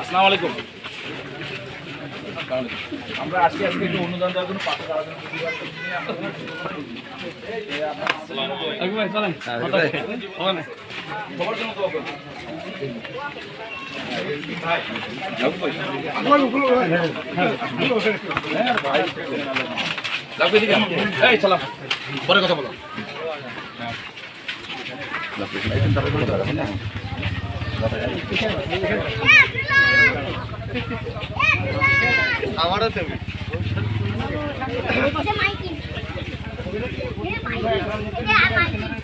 আসসালামু আলাইকুম। আমরা আজকে আজকে একটু অনুদান দেওয়ার জন্য পাশে হ্যাঁ? এই, সালাম। পরে কথা বলো। আমারও তুমি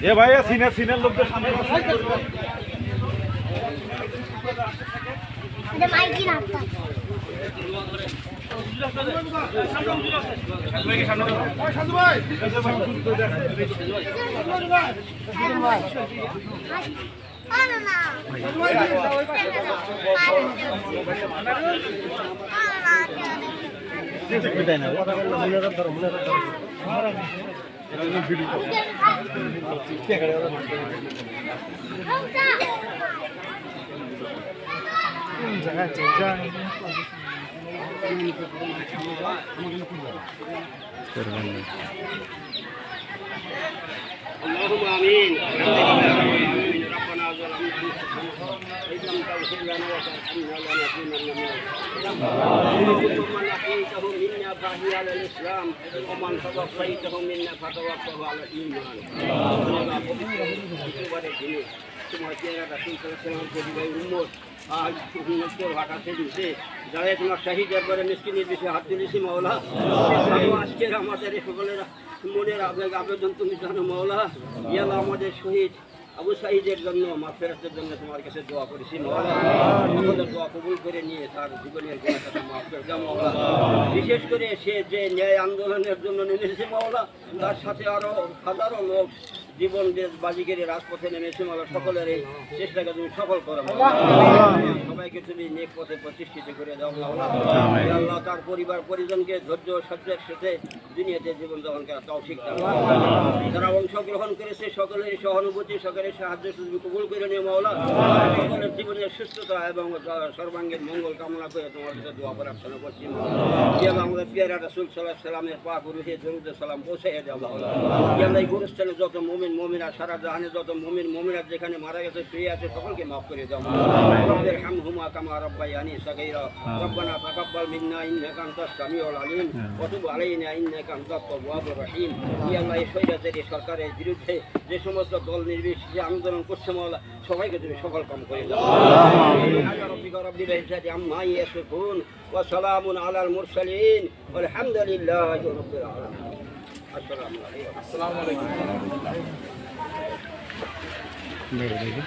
এ ভাইয়া সিনিয়র সিনিয়র লোকদের সামনে মাইকি নাচতা اللهم امين ربنا ظلمنا انفسنا وان لم تغفر لنا وترحمنا لنكونن من الخاسرين ومن احييته منا فهي على الاسلام ومن توفيته منا فتوفه على الايمان তোমার চেহারাটা সুন্দর পরিবারের উন্মত আজ উন্নত ঘাটাতে দিছে যারা তোমার শাহিদ, একবারে মিসকিনের বিষয়ে হাত তুলেছি, মাওলা। আজকের আমাদের সকলের মনের আবেগ, আবেদন তুমি জানো, মাওলা। ইয়ালা আমাদের শহীদ আবু সাহিদের জন্য, মা ফেরতের জন্য তোমার কাছে দোয়া করেছি, মাওলা। দোয়া কবুল করে নিয়ে তার জীবনের গুণাটা মাফ বিশেষ করে সে যে ন্যায় আন্দোলনের জন্য নেমেছে, মাওলা, তার সাথে আরও হাজারো লোক জীবন দেশ বাজিগের রাজপথে নেমেছে মাওলা সকলের এই চেষ্টাকে তুমি সফল করো। সবাইকে তুমি নেক পথে প্রতিষ্ঠিত করে দাও আল্লাহ, তার পরিবার, পরিজনকে ধৈর্য সহ্যের সাথে দুনিয়াতে জীবন যাপন করা তৌফিক দাও যারা অংশগ্রহণ করেছে, সকলের সহানুভূতি, সকলের সাহায্য সুযোগ কবুল করে নিয়ে মাওলা সকলের জীবনের সুস্থতা এবং সর্বাঙ্গীন মঙ্গল কামনা করে তোমার কাছে দোয়া প্রার্থনা করছি। আমাদের পিয়ারা রাসূল সাল্লাল্লাহু আলাইহি সাল্লামের পাক রুহে দরুদ সালাম, পৌঁছে দাও মাওলা আল্লাহ, এই গুরুস্থানে যত মুমিন মুমিনা সারা জাহানে যত মুমিন মুমিনা যেখানে মারা গেছে শুয়ে আছে সকলকে মাফ করে দাও। রব্বির হামহুমা কামা রাব্বায়ানি সাগীরা। রব্বানা তাকাব্বাল মিন্না ইন্নাকা আনতাস সামিউল আলিম। ওয়া তুব আলাইনা ইন্নাকা আনতাত তাওয়াবুর রহিম। হে আল্লাহ এই স্বৈরাচারী সরকারের বিরুদ্ধে যে সমস্ত দল নির্বিশেষে আন্দোলন করছে মাওলা সবাইকে তুমি সফল কাম করে দাও। আল্লাহ রব্বিকা রব্বিল ইজ্জাতি আম্মা ইয়াসিফুন ওয়া সালামুন আলাল মুরসালিন ওয়ালহামদুলিল্লাহি রাব্বিল আলামিন। আসসালামু আলাইকুম। আসসালামু আলাইকুম। 네, 네.